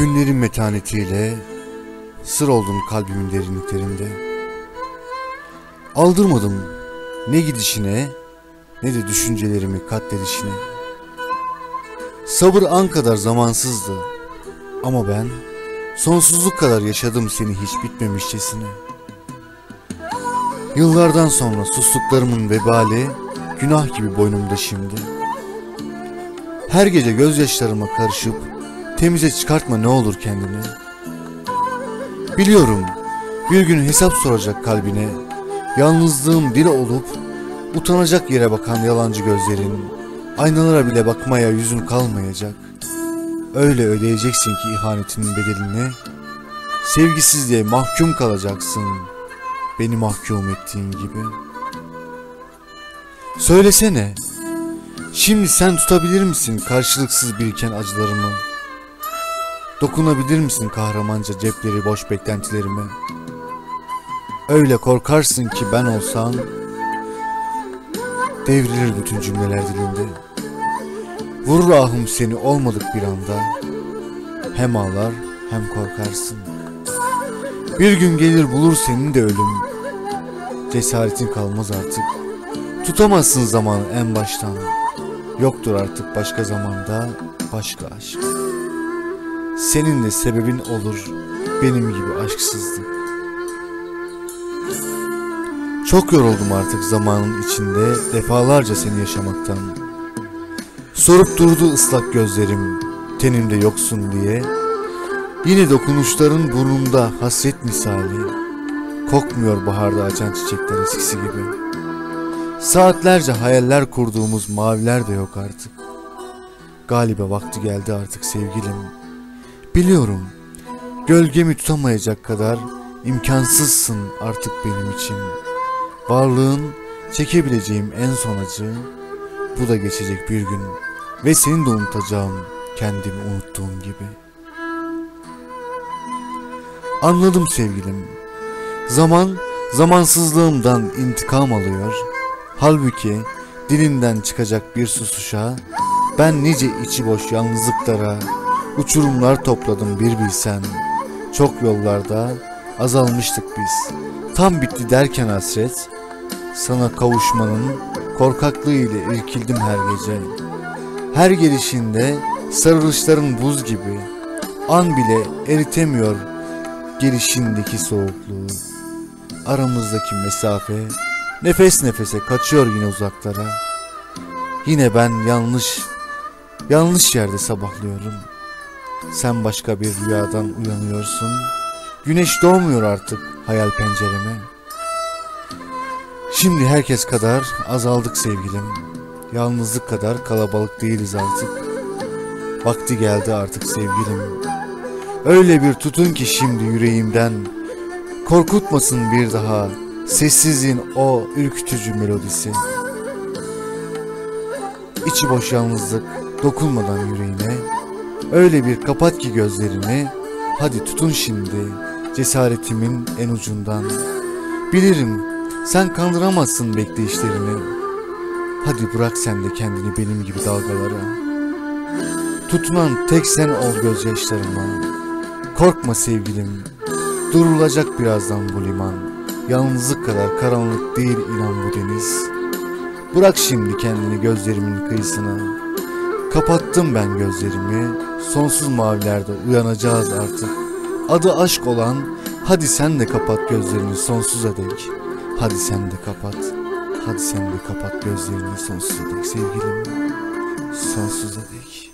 Günlerin metanetiyle sır oldun kalbimin derinliklerinde. Aldırmadım ne gidişine ne de düşüncelerimi katledişine. Sabır an kadar zamansızdı ama ben sonsuzluk kadar yaşadım seni hiç bitmemişçesine. Yıllardan sonra sustuklarımın vebali günah gibi boynumda şimdi. Her gece gözyaşlarıma karışıp temize çıkartma ne olur kendini. Biliyorum bir gün hesap soracak kalbine, yalnızlığım dil olup utanacak yere bakan yalancı gözlerin, aynalara bile bakmaya yüzün kalmayacak. Öyle ödeyeceksin ki ihanetinin bedelini, sevgisizliğe mahkum kalacaksın, beni mahkum ettiğin gibi. Söylesene, şimdi sen tutabilir misin karşılıksız biriken acılarımı? Dokunabilir misin kahramanca cepleri boş beklentilerime? Öyle korkarsın ki ben olsam devrilir bütün cümleler dilinde. Vurur ahım seni olmadık bir anda. Hem ağlar hem korkarsın. Bir gün gelir bulur senin de ölüm. Cesaretin kalmaz artık. Tutamazsın zamanı en baştan. Yoktur artık başka zamanda başka aşk. Senin de sebebin olur benim gibi aşksızlık. Çok yoruldum artık zamanın içinde defalarca seni yaşamaktan. Sorup durdu ıslak gözlerim tenimde yoksun diye. Yine dokunuşların burnumda hasret misali. Kokmuyor baharda açan çiçekler eskisi gibi. Saatlerce hayaller kurduğumuz maviler de yok artık. Galiba vakti geldi artık sevgilim. Biliyorum gölgemi tutamayacak kadar imkansızsın artık benim için. Varlığın çekebileceğim en son acı bu da geçecek bir gün ve seni de unutacağım kendimi unuttuğum gibi. Anladım sevgilim. Zaman zamansızlığımdan intikam alıyor. Halbuki dilinden çıkacak bir susuşa ben nice içi boş yalnızlıklara uçurumlar topladım bir bilsen. Çok yollarda azalmıştık biz. Tam bitti derken hasret sana kavuşmanın korkaklığıyla irkildim her gece. Her gelişinde sarılışların buz gibi an bile eritemiyor gelişindeki soğukluğu. Aramızdaki mesafe nefes nefese kaçıyor yine uzaklara. Yine ben yanlış, yanlış yerde sabahlıyorum. Sen başka bir rüyadan uyanıyorsun. Güneş doğmuyor artık hayal pencereme. Şimdi herkes kadar azaldık sevgilim. Yalnızlık kadar kalabalık değiliz artık. Vakti geldi artık sevgilim. Öyle bir tutun ki şimdi yüreğimden korkutmasın bir daha sessizliğin o ürkütücü melodisi. İçi boş yalnızlık dokunmadan yüreğine öyle bir kapat ki gözlerini hadi tutun şimdi cesaretimin en ucundan. Bilirim sen kandıramazsın bekleyişlerini. Hadi bırak sen de kendini benim gibi dalgalara. Tutunan tek sen ol gözyaşlarıma. Korkma sevgilim, durulacak birazdan bu liman. Yalnızlık kadar karanlık değil inan bu deniz. Bırak şimdi kendini gözlerimin kıyısına. Kapattım ben gözlerimi, sonsuz mavilerde uyanacağız artık. Adı aşk olan, hadi sen de kapat gözlerini sonsuza dek. Hadi sen de kapat, hadi sen de kapat gözlerini sonsuza dek sevgilim. Sonsuza dek.